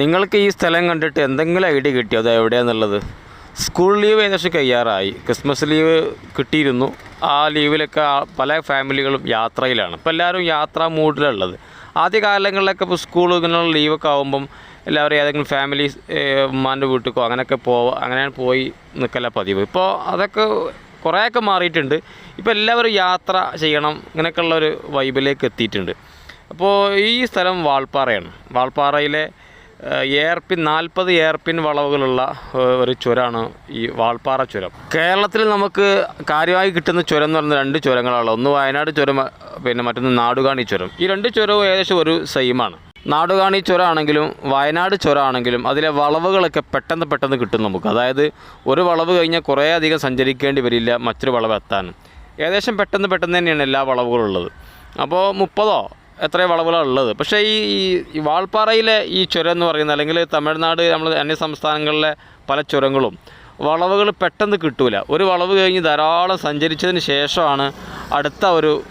നിങ്ങൾക്ക് ഈ സ്ഥലം കണ്ടിട്ട് എന്തെങ്കിലും ഐഡിയ കിട്ടിയോ? അത് എവിടെയാണെന്നുള്ളത് സ്കൂൾ ലീവ് ഏകദേശം കഴിയാറായി. ക്രിസ്മസ് ലീവ് കിട്ടിയിരുന്നു. ആ ലീവിലൊക്കെ പല ഫാമിലികളും യാത്രയിലാണ്. ഇപ്പോൾ എല്ലാവരും യാത്രാ മൂഡിലുള്ളത്. ആദ്യ കാലങ്ങളിലൊക്കെ ഇപ്പോൾ സ്കൂൾ ഇങ്ങനെയുള്ള ലീവൊക്കെ ആകുമ്പം എല്ലാവരും ഏതെങ്കിലും ഫാമിലി ഉമ്മാന്റെ വീട്ടിലേക്കോ അങ്ങനെയൊക്കെ പോവാം അങ്ങനെയാണ് പോയി നിൽക്കല പതിവ്. ഇപ്പോൾ അതൊക്കെ കുറേയൊക്കെ മാറിയിട്ടുണ്ട്. ഇപ്പോൾ എല്ലാവരും യാത്ര ചെയ്യണം ഇങ്ങനെയൊക്കെയുള്ള ഒരു വൈബിലേക്ക് എത്തിയിട്ടുണ്ട്. അപ്പോൾ ഈ സ്ഥലം വാൾപ്പാറയാണ്. വാൾപ്പാറയിലെ എയർപിൻ നാൽപ്പത് എയർപിൻ വളവുകളുള്ള ഒരു ചുരമാണ് ഈ വാൾപ്പാറ ചുരം. കേരളത്തിൽ നമുക്ക് കാര്യമായി കിട്ടുന്ന ചുരം എന്ന് പറയുന്നത് രണ്ട് ചുരങ്ങളാണ്. ഒന്ന് വയനാട് ചുരം പിന്നെ മറ്റൊന്ന് നാടുകാണി ചുരം. ഈ രണ്ട് ചുരവും ഏകദേശം ഒരു സെയിമാണ് നാടുകാണി ചുരമാണെങ്കിലും വയനാട് ചുരമാണെങ്കിലും അതിലെ വളവുകളൊക്കെ പെട്ടെന്ന് പെട്ടെന്ന് കിട്ടും നമുക്ക്. അതായത് ഒരു വളവ് കഴിഞ്ഞാൽ കുറേ അധികം സഞ്ചരിക്കേണ്ടി വരില്ല മറ്റൊരു വളവ് എത്താൻ. ഏകദേശം പെട്ടെന്ന് പെട്ടെന്ന് തന്നെയാണ് എല്ലാ വളവുകളുള്ളത് അപ്പോൾ മുപ്പതോ എത്രയോ വളവുകളാണ് ഉള്ളത്. പക്ഷേ ഈ ഈ- വാൾപ്പാറയിലെ ഈ ചുരം എന്ന് പറയുന്നത് അല്ലെങ്കിൽ തമിഴ്നാട് നമ്മൾ അന്യ സംസ്ഥാനങ്ങളിലെ പല ചുരങ്ങളും വളവുകൾ പെട്ടെന്ന് കിട്ടൂല. ഒരു വളവ് കഴിഞ്ഞ് ധാരാളം സഞ്ചരിച്ചതിന് ശേഷമാണ് അടുത്ത ഒരു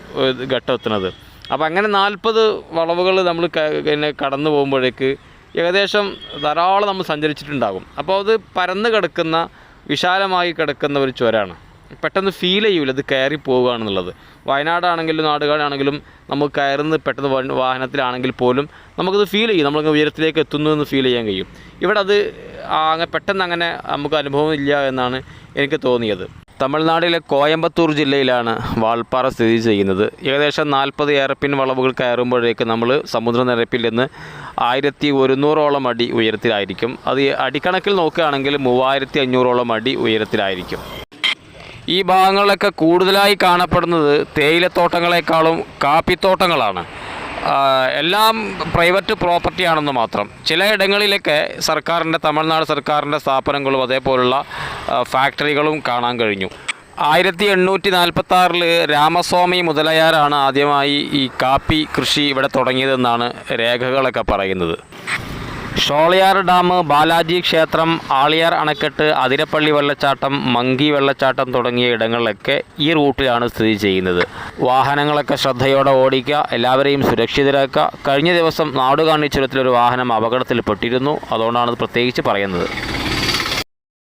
ഘട്ടം എത്തുന്നത്. അപ്പോൾ അങ്ങനെ നാൽപ്പത് വളവുകൾ നമ്മൾ പിന്നെ കടന്നു പോകുമ്പോഴേക്ക് ഏകദേശം ധാരാളം നമ്മൾ സഞ്ചരിച്ചിട്ടുണ്ടാകും. അപ്പോൾ അത് പരന്ന് കിടക്കുന്ന വിശാലമായി കിടക്കുന്ന ഒരു ചുരമാണ്. പെട്ടെന്ന് ഫീൽ ചെയ്യൂല ഇത് കയറി പോവുകയാണെന്നുള്ളത്. വയനാടാണെങ്കിലും നാടുകാടാണെങ്കിലും നമുക്ക് കയറുന്നത് പെട്ടെന്ന് വാഹനത്തിലാണെങ്കിൽ പോലും നമുക്കത് ഫീൽ ചെയ്യും. നമ്മൾ ഉയരത്തിലേക്ക് എത്തുന്നു എന്ന് ഫീൽ ചെയ്യാൻ കഴിയും. ഇവിടെ അത് അങ്ങനെ പെട്ടെന്ന് അങ്ങനെ നമുക്ക് അനുഭവം ഇല്ല എന്നാണ് എനിക്ക് തോന്നിയത്. തമിഴ്നാട്ടിലെ കോയമ്പത്തൂർ ജില്ലയിലാണ് വാൾപ്പാറ സ്ഥിതി ചെയ്യുന്നത്. ഏകദേശം നാൽപ്പത് ഏറപ്പിൻ വളവുകൾ കയറുമ്പോഴേക്ക് നമ്മൾ സമുദ്രനിരപ്പിൽ നിന്ന് ആയിരത്തി ഒരുന്നൂറോളം അടി ഉയരത്തിലായിരിക്കും. അത് അടിക്കണക്കിൽ നോക്കുകയാണെങ്കിൽ മൂവായിരത്തി അഞ്ഞൂറോളം അടി ഉയരത്തിലായിരിക്കും. ഈ ഭാഗങ്ങളിലൊക്കെ കൂടുതലായി കാണപ്പെടുന്നത് തേയിലത്തോട്ടങ്ങളെക്കാളും കാപ്പിത്തോട്ടങ്ങളാണ്. എല്ലാം പ്രൈവറ്റ് പ്രോപ്പർട്ടി ആണെന്ന് മാത്രം. ചില ഇടങ്ങളിലൊക്കെ സർക്കാരിന്റെ തമിഴ്നാട് സർക്കാരിന്റെ സ്ഥാപനങ്ങളും അതേപോലുള്ള ഫാക്ടറികളും കാണാൻ കഴിഞ്ഞു. ആയിരത്തി എണ്ണൂറ്റി നാൽപ്പത്തി ആറിൽ രാമസ്വാമി മുതലയാരാണ് ആദ്യമായി ഈ കാപ്പി കൃഷി ഇവിടെ തുടങ്ങിയതെന്നാണ് രേഖകളൊക്കെ പറയുന്നത്. ഷോളയാർ ഡാം ബാലാജി ക്ഷേത്രം ആളിയാർ അണക്കെട്ട് അതിരപ്പള്ളി വെള്ളച്ചാട്ടം മങ്കി വെള്ളച്ചാട്ടം തുടങ്ങിയ ഇടങ്ങളിലൊക്കെ ഈ റൂട്ടിലാണ് സ്ഥിതി ചെയ്യുന്നത്. വാഹനങ്ങളൊക്കെ ശ്രദ്ധയോടെ ഓടിക്കുക എല്ലാവരെയും സുരക്ഷിതരാക്കുക. കഴിഞ്ഞ ദിവസം നാടുകാണി ചുരത്തിലൊരു വാഹനം അപകടത്തിൽപ്പെട്ടിരുന്നു. അതുകൊണ്ടാണ് പ്രത്യേകിച്ച് പറയുന്നത്.